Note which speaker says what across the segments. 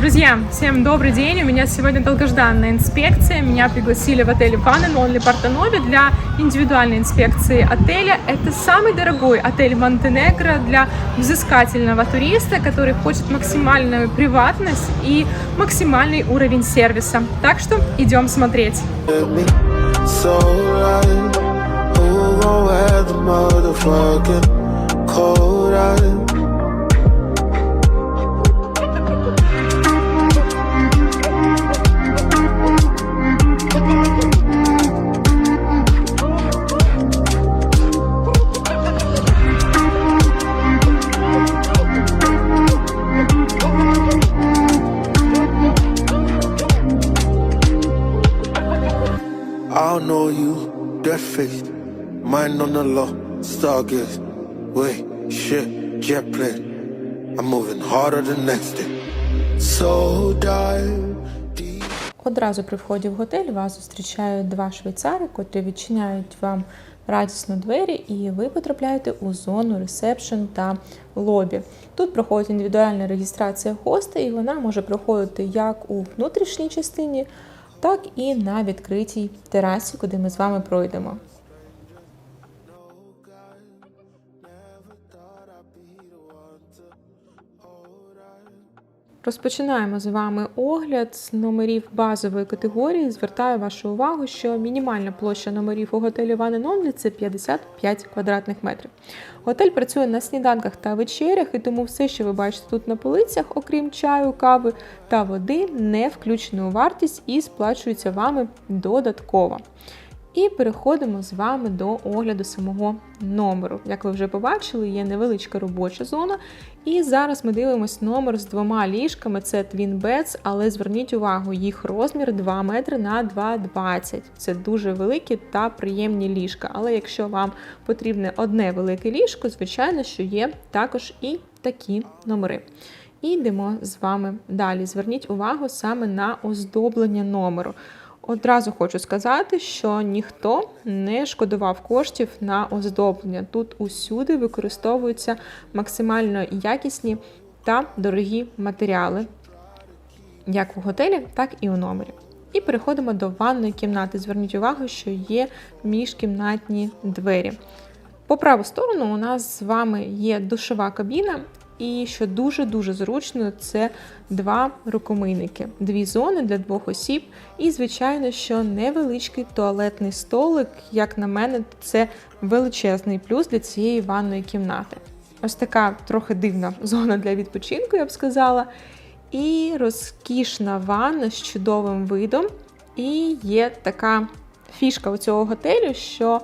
Speaker 1: Друзья, всем добрый день. У меня сегодня долгожданная инспекция. Меня пригласили в отель One and Only Портонове для индивидуальной инспекции отеля. Это самый дорогой отель Монтенегро для взыскательного туриста, который хочет максимальную приватность и максимальный уровень сервиса. Так что идем смотреть.
Speaker 2: Stargaze. Wait, shit, jet plane. I'm moving harder the next day. So.
Speaker 3: Одразу при вході в готель вас зустрічають два швейцари, котрі відчиняють вам радісно двері, і ви потрапляєте у зону ресепшн та лобі. Тут проходить індивідуальна реєстрація хоста, і вона може проходити як у внутрішній частині, так і на відкритій терасі, куди ми з вами пройдемо. Розпочинаємо з вами огляд з номерів базової категорії. Звертаю вашу увагу, що мінімальна площа номерів у готелі One Only – це 55 квадратних метрів. Готель працює на сніданках та вечерях, і тому все, що ви бачите тут на полицях, окрім чаю, кави та води, не включено у вартість і сплачується вами додатково. І переходимо з вами до огляду самого номеру. Як ви вже побачили, є невеличка робоча зона. І зараз ми дивимось номер з двома ліжками. Це Twin Beds, але зверніть увагу, їх розмір 2 метри на 2,20. Це дуже великі та приємні ліжка. Але якщо вам потрібне одне велике ліжко, звичайно, що є також і такі номери. І йдемо з вами далі. Зверніть увагу саме на оздоблення номеру. Одразу хочу сказати, що ніхто не шкодував коштів на оздоблення. Тут усюди використовуються максимально якісні та дорогі матеріали, як в готелі, так і у номері. І переходимо до ванної кімнати. Зверніть увагу, що є міжкімнатні двері. По праву сторону у нас з вами є душова кабіна, і що дуже-дуже зручно, це два рукомийники, дві зони для двох осіб. І, звичайно, що невеличкий туалетний столик, як на мене, це величезний плюс для цієї ванної кімнати. Ось така трохи дивна зона для відпочинку, я б сказала. І розкішна ванна з чудовим видом. І є така фішка у цього готелю, що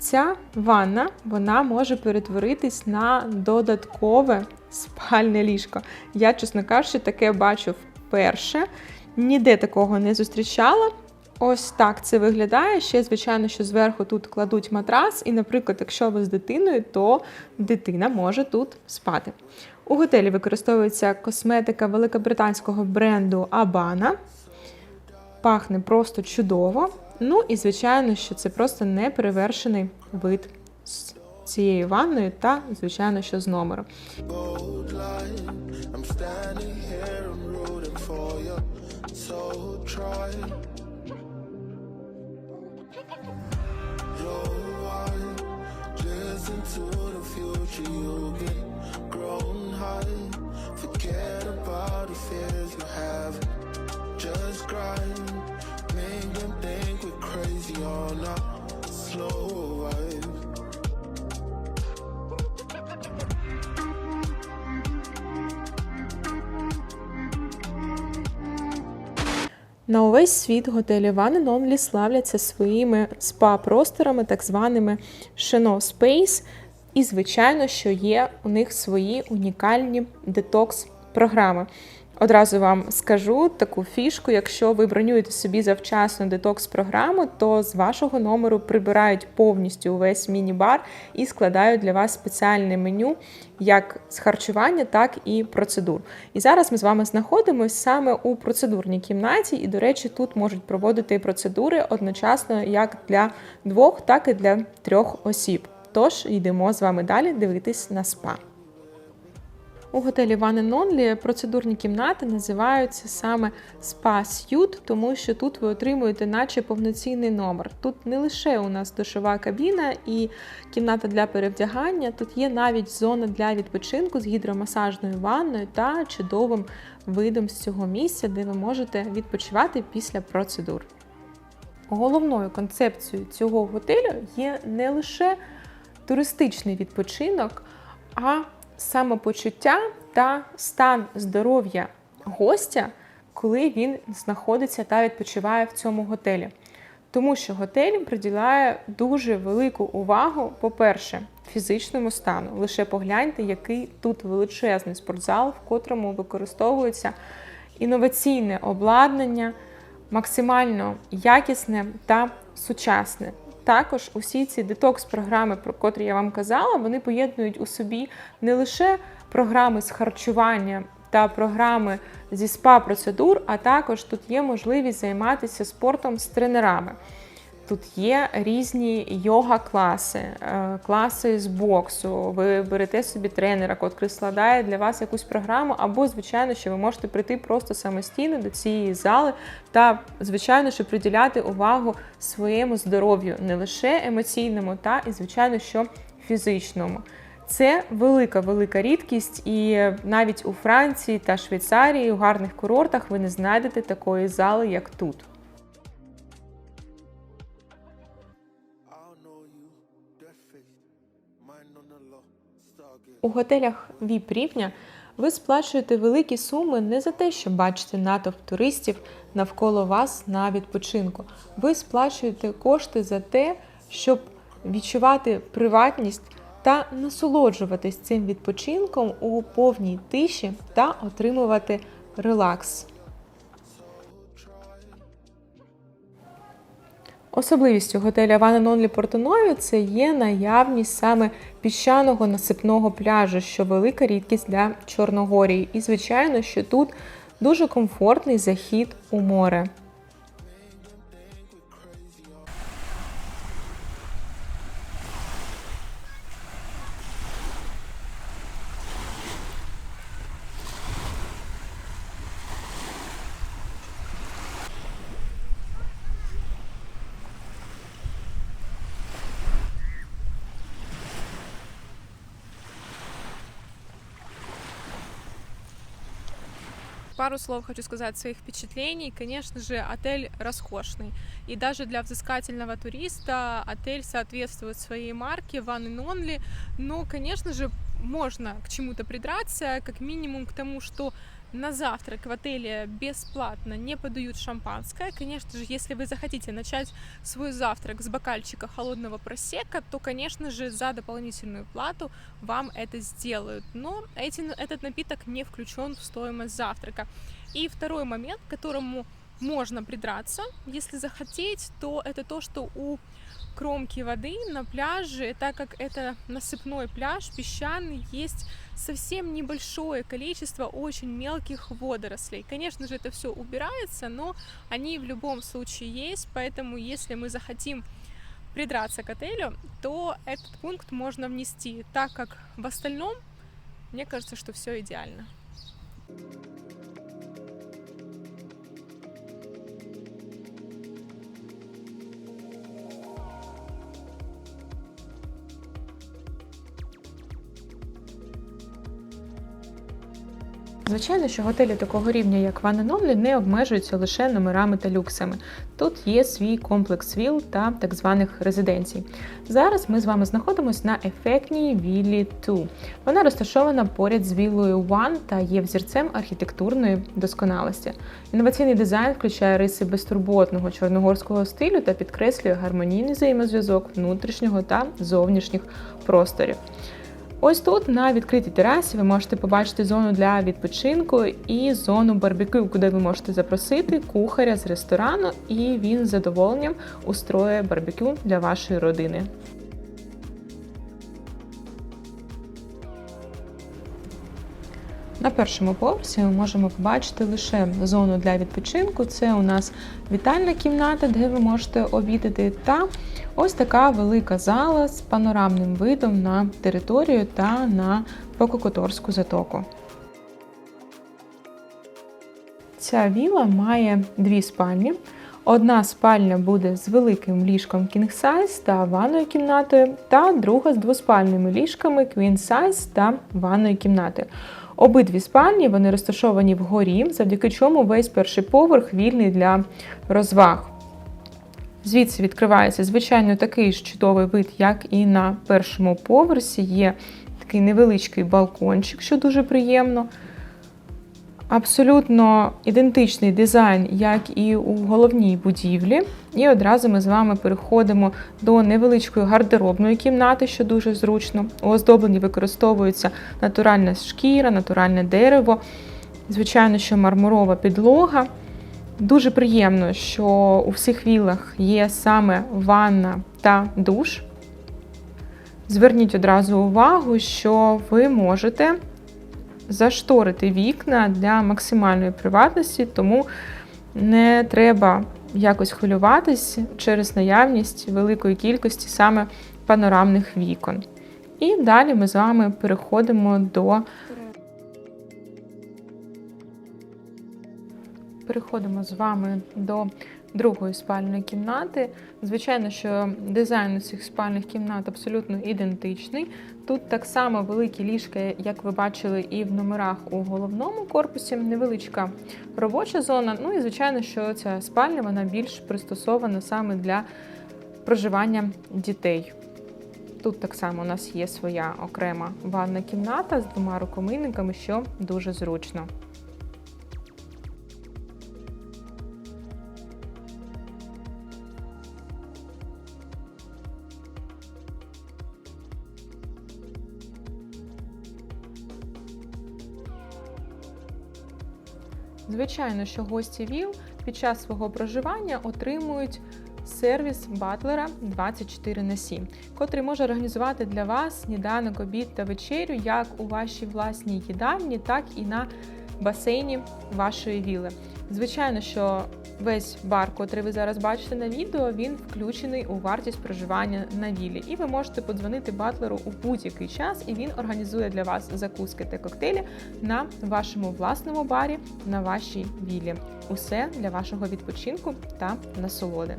Speaker 3: ця ванна вона може перетворитись на додаткове спальне ліжко. Я, чесно кажучи, таке бачу вперше. Ніде такого не зустрічала. Ось так це виглядає. Ще, звичайно, що зверху тут кладуть матрас, і, наприклад, якщо ви з дитиною, то дитина може тут спати. У готелі використовується косметика великобританського бренду Abana. Пахне просто чудово. Ну і, звичайно, що це просто неперевершений вид з цією ванною та, звичайно, що з номером.
Speaker 2: Forget about the fears you have. Just grind. Make them think we're crazy on a slow vibe.
Speaker 3: На увесь світ готелі One and славляться своїми спа-просторами, так званими Cheno Space. І, звичайно, що є у них свої унікальні детокс-програми. Одразу вам скажу таку фішку: якщо ви бронюєте собі завчасно детокс-програму, то з вашого номеру прибирають повністю увесь міні-бар і складають для вас спеціальне меню як з харчування, так і процедур. І зараз ми з вами знаходимося саме у процедурній кімнаті, і, до речі, тут можуть проводити процедури одночасно як для двох, так і для трьох осіб. Тож йдемо з вами далі дивитись на спа. У готелі One and Only процедурні кімнати називаються саме Spa Suite, тому що тут ви отримуєте наче повноцінний номер. Тут не лише у нас душова кабіна і кімната для перевдягання, тут є навіть зона для відпочинку з гідромасажною ванною та чудовим видом з цього місця, де ви можете відпочивати після процедур. Головною концепцією цього готелю є не лише туристичний відпочинок, а самопочуття та стан здоров'я гостя, коли він знаходиться та відпочиває в цьому готелі. Тому що готель приділяє дуже велику увагу, по-перше, фізичному стану. Лише погляньте, який тут величезний спортзал, в котрому використовується інноваційне обладнання, максимально якісне та сучасне. Також усі ці детокс-програми, про котрі я вам казала, вони поєднують у собі не лише програми з харчування та програми зі спа-процедур, а також тут є можливість займатися спортом з тренерами. Тут є різні йога-класи, е, класи з боксу. Ви берете собі тренера, котрий складає для вас якусь програму, або, звичайно, що ви можете прийти просто самостійно до цієї зали та, звичайно, що приділяти увагу своєму здоров'ю, не лише емоційному, та і, звичайно, що фізичному. Це велика велика рідкість, і навіть у Франції та Швейцарії у гарних курортах ви не знайдете такої зали, як тут. У готелях vip рівня ви сплачуєте великі суми не за те, щоб бачити натовп туристів навколо вас на відпочинку. Ви сплачуєте кошти за те, щоб відчувати приватність та насолоджуватись цим відпочинком у повній тиші та отримувати релакс. Особливістю готеля One and Портонові це є наявність саме піщаного насипного пляжу, що велика рідкість для Чорногорії. І, звичайно, що тут дуже комфортний захід у море.
Speaker 1: Пару слов хочу сказать своих впечатлений. Конечно же, отель роскошный. И даже для взыскательного туриста отель соответствует своей марке One and Only. Но, конечно же, можно к чему-то придраться, как минимум к тому, что на завтрак в отеле бесплатно не подают шампанское. Конечно же, если вы захотите начать свой завтрак с бокальчика холодного просека, то, конечно же, за дополнительную плату вам это сделают. Но эти, этот напиток не включен в стоимость завтрака. И второй момент, к которому можно придраться, если захотеть, то это то, что у кромки воды на пляже, так как это насыпной пляж, песчаный, есть совсем небольшое количество очень мелких водорослей. Конечно же, это все убирается, но они в любом случае есть, поэтому если мы захотим придраться к отелю, то этот пункт можно внести, так как в остальном, мне кажется, что все идеально.
Speaker 3: Звичайно, що готелі такого рівня, як One and не обмежуються лише номерами та люксами. Тут є свій комплекс віл та так званих резиденцій. Зараз ми з вами знаходимося на ефектній віллі 2. Вона розташована поряд з віллою One та є взірцем архітектурної досконалості. Інноваційний дизайн включає риси безтурботного чорногорського стилю та підкреслює гармонійний взаємозв'язок внутрішнього та зовнішніх просторів. Ось тут на відкритій терасі ви можете побачити зону для відпочинку і зону барбекю, куди ви можете запросити кухаря з ресторану, і він з задоволенням устроє барбекю для вашої родини. На першому поверсі ми можемо побачити лише зону для відпочинку. Це у нас вітальна кімната, де ви можете обідати, та Ось така велика зала з панорамним видом на територію та на Пококоторську затоку. Ця віла має дві спальні. Одна спальня буде з великим ліжком King Size та ванною кімнатою, та друга з двоспальними ліжками Queen Size та ванною кімнатою. Обидві спальні вони розташовані вгорі, завдяки чому весь перший поверх вільний для розваг. Звідси відкривається, звичайно, такий ж чудовий вид, як і на першому поверсі. Є такий невеличкий балкончик, що дуже приємно. Абсолютно ідентичний дизайн, як і у головній будівлі. І одразу ми з вами переходимо до невеличкої гардеробної кімнати, що дуже зручно. У оздобленні використовується натуральна шкіра, натуральне дерево, звичайно, що мармурова підлога. Дуже приємно, що у всіх вілах є саме ванна та душ. Зверніть одразу увагу, що ви можете зашторити вікна для максимальної приватності, тому не треба якось хвилюватись через наявність великої кількості саме панорамних вікон. І далі ми з вами переходимо до переходимо з вами до другої спальної кімнати. Звичайно, що дизайн цих спальних кімнат абсолютно ідентичний. Тут так само великі ліжка, як ви бачили, і в номерах у головному корпусі, невеличка робоча зона. Ну і звичайно, що ця спальня вона більш пристосована саме для проживання дітей. Тут так само у нас є своя окрема ванна кімната з двома рукомийниками, що дуже зручно. Звичайно, що гості ВІЛ під час свого проживання отримують сервіс батлера 24 на 7, котрий може організувати для вас сніданок, обід та вечерю як у вашій власній їдальні, так і на басейні вашої віли. Звичайно, що весь бар, котрий ви зараз бачите на відео, він включений у вартість проживання на вілі. І ви можете подзвонити батлеру у будь-який час, і він організує для вас закуски та коктейлі на вашому власному барі, на вашій вілі. Усе для вашого відпочинку та насолоди.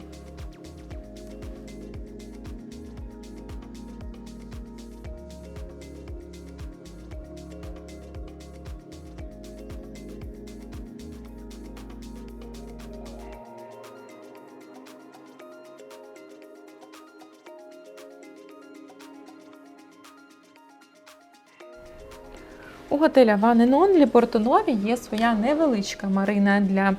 Speaker 3: У готеля One and Портонові є своя невеличка марина для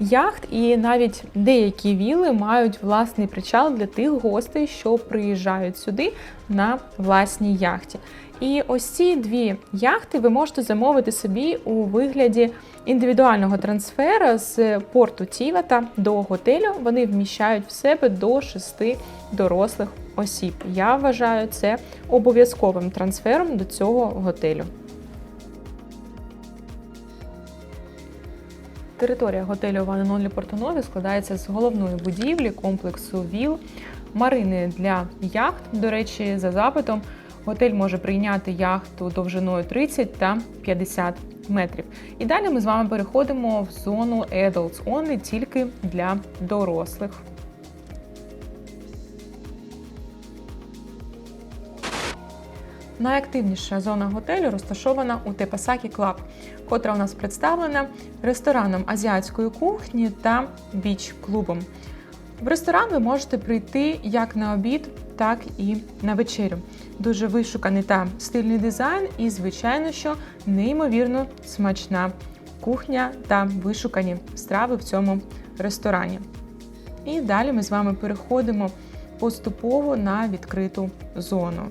Speaker 3: яхт, і навіть деякі віли мають власний причал для тих гостей, що приїжджають сюди на власній яхті. І ось ці дві яхти ви можете замовити собі у вигляді індивідуального трансфера з порту Тівата до готелю. Вони вміщають в себе до шести дорослих осіб. Я вважаю це обов'язковим трансфером до цього готелю. Територія готелю and Портонові складається з головної будівлі комплексу ВІЛ, марини для яхт. До речі, за запитом готель може прийняти яхту довжиною 30 та 50 метрів. І далі ми з вами переходимо в зону Adults Only тільки для дорослих. Найактивніша зона готелю розташована у Тепасакі Клаб, котра у нас представлена рестораном азіатської кухні та біч-клубом. В ресторан ви можете прийти як на обід, так і на вечерю. Дуже вишуканий та стильний дизайн, і, звичайно, що неймовірно смачна кухня та вишукані страви в цьому ресторані. І далі ми з вами переходимо поступово на відкриту зону.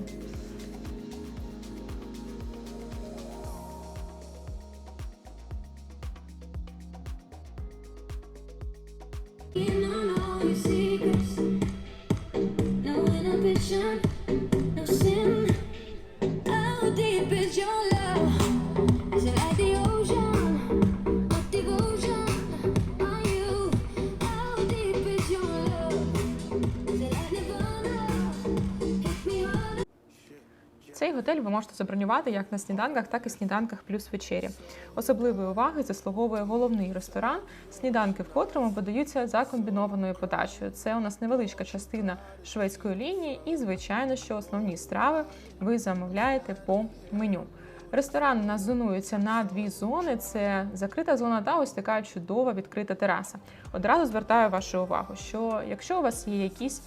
Speaker 3: Можете забронювати як на сніданках, так і сніданках плюс вечері. Особливої уваги заслуговує головний ресторан, сніданки в котрому подаються за комбінованою подачею. Це у нас невеличка частина шведської лінії, і звичайно, що основні страви ви замовляєте по меню. Ресторан у нас зонується на дві зони: це закрита зона та ось така чудова відкрита тераса. Одразу звертаю вашу увагу, що якщо у вас є якісь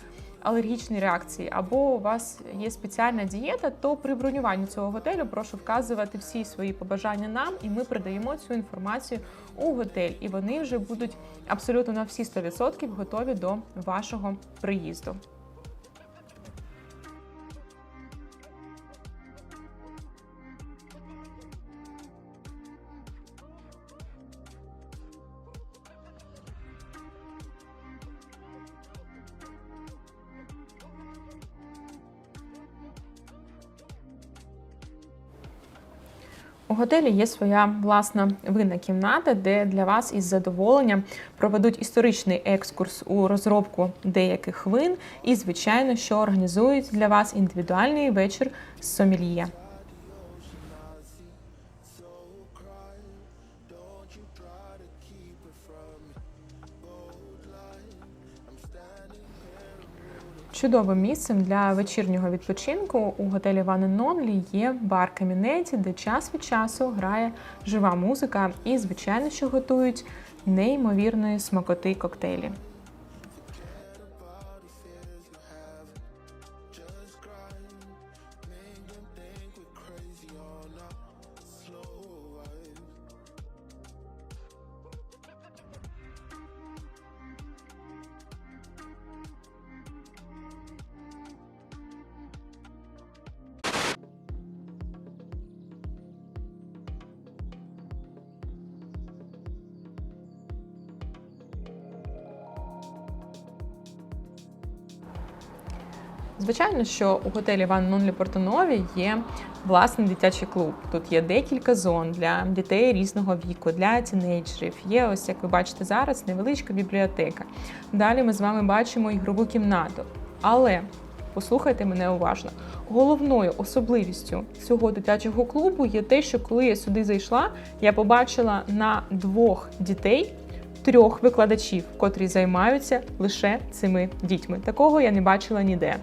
Speaker 3: алергічні реакції або у вас є спеціальна дієта, то при бронюванні цього готелю прошу вказувати всі свої побажання нам, і ми передаємо цю інформацію у готель, і вони вже будуть абсолютно на всі 100% готові до вашого приїзду. Готелі є своя власна винна кімната, де для вас із задоволенням проведуть історичний екскурс у розробку деяких вин, і, звичайно, що організують для вас індивідуальний вечір з сомельє. Чудовим місцем для вечірнього відпочинку у готелі One Нонлі є бар Камінеті, де час від часу грає жива музика і, звичайно, що готують неймовірної смакоти коктейлі. Звичайно, що у готелі Ван Нунлі Портонові є власний дитячий клуб. Тут є декілька зон для дітей різного віку, для тінейджерів. Є ось, як ви бачите зараз, невеличка бібліотека. Далі ми з вами бачимо ігрову кімнату. Але послухайте мене уважно. Головною особливістю цього дитячого клубу є те, що коли я сюди зайшла, я побачила на двох дітей. Трьох викладачів, котрі займаються лише цими дітьми. Такого я не бачила ніде.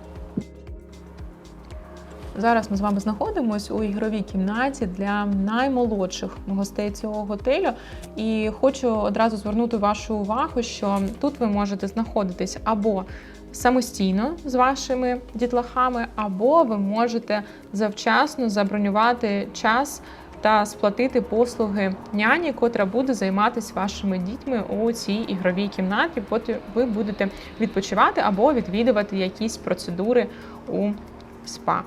Speaker 3: Зараз ми з вами знаходимося у ігровій кімнаті для наймолодших гостей цього готелю. І хочу одразу звернути вашу увагу, що тут ви можете знаходитись або самостійно з вашими дітлахами, або ви можете завчасно забронювати час. Та сплатити послуги няні, котра буде займатися вашими дітьми у цій ігровій кімнаті. Потім ви будете відпочивати або відвідувати якісь процедури у спа.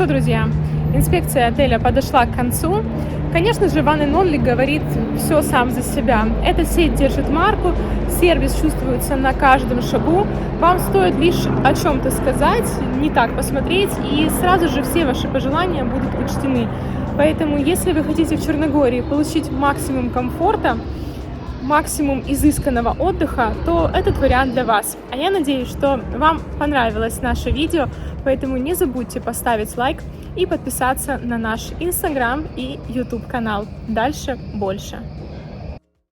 Speaker 1: Ну что, друзья, инспекция отеля подошла к концу. Конечно же, Ван Нонли говорит все сам за себя. Эта сеть держит марку, сервис чувствуется на каждом шагу. Вам стоит лишь о чем-то сказать, не так посмотреть, и сразу же все ваши пожелания будут учтены. Поэтому, если вы хотите в Черногории получить максимум комфорта, максимум изысканного отдыха, то этот вариант для вас. А я надеюсь, что вам понравилось наше видео, поэтому не забудьте поставить лайк и подписаться на наш Инстаграм и YouTube канал. Дальше больше.